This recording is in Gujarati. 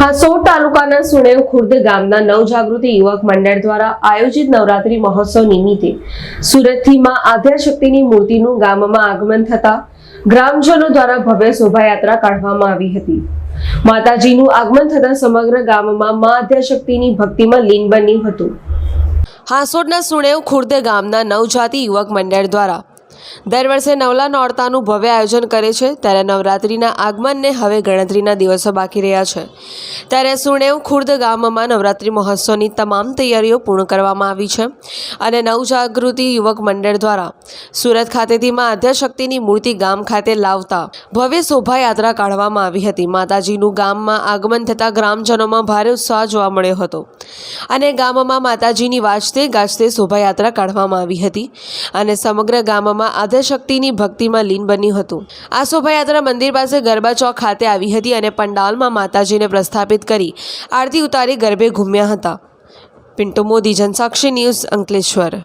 તાલુકાના સુણેવ ખુર્દ ગામના નવજાગૃતિ યુવક મંડળ દ્વારા આયોજિત નવરાત્રી મહોત્સવ નિમિત્તે સુરતથી માં આદ્યાશક્તિની મૂર્તિનું ગામમાં આગમન થતા ગ્રામજનો દ્વારા ભવ્ય શોભાયાત્રા કાઢવામાં આવી હતી. માતાજીનું આગમન થતા સમગ્ર ગામમાં માં આદ્યાશક્તિની ભક્તિમાં લીન બન્યું હતું. હાસોડના સુણેવ ખુર્દ ગામના નવજાતિ યુવક મંડળ દ્વારા દર વર્ષે નવલા નોરતાનું ભવ્ય આયોજન કરે છે, ત્યારે નવરાત્રિના આગમનને હવે ગણતરીના દિવસો બાકી રહ્યા છે. ત્યારે સુણેવ ખુર્દ ગામમાં નવરાત્રિ મહોત્સવની તમામ તૈયારીઓ પૂર્ણ કરવામાં આવી છે અને નવજાગૃતિ યુવક મંડળ દ્વારા સુરત ખાતેથી મા આદ્યાશક્તિની મૂર્તિ ગામ ખાતે લાવતા ભવ્ય શોભાયાત્રા કાઢવામાં આવી હતી. માતાજીનું ગામમાં આગમન થતાં ગ્રામજનોમાં ભારે ઉત્સાહ જોવા મળ્યો હતો અને ગામમાં માતાજીની વાજતે ગાજતે શોભાયાત્રા કાઢવામાં આવી હતી અને સમગ્ર ગામમાં આદ્યશક્તિની ભક્તિમાં લીન બન્યું હતું. આ શોભાયાત્રા મંદિર પાસે ગરબા ચોક ખાતે આવી હતી અને પંડાલમાં માતાજીને પ્રસ્થાપિત કરી આરતી ઉતારી ગરબે ઘૂમ્યા હતા. પિન્ટુ મોદી, જનસાક્ષી ન્યૂઝ અંકલેશ્વર.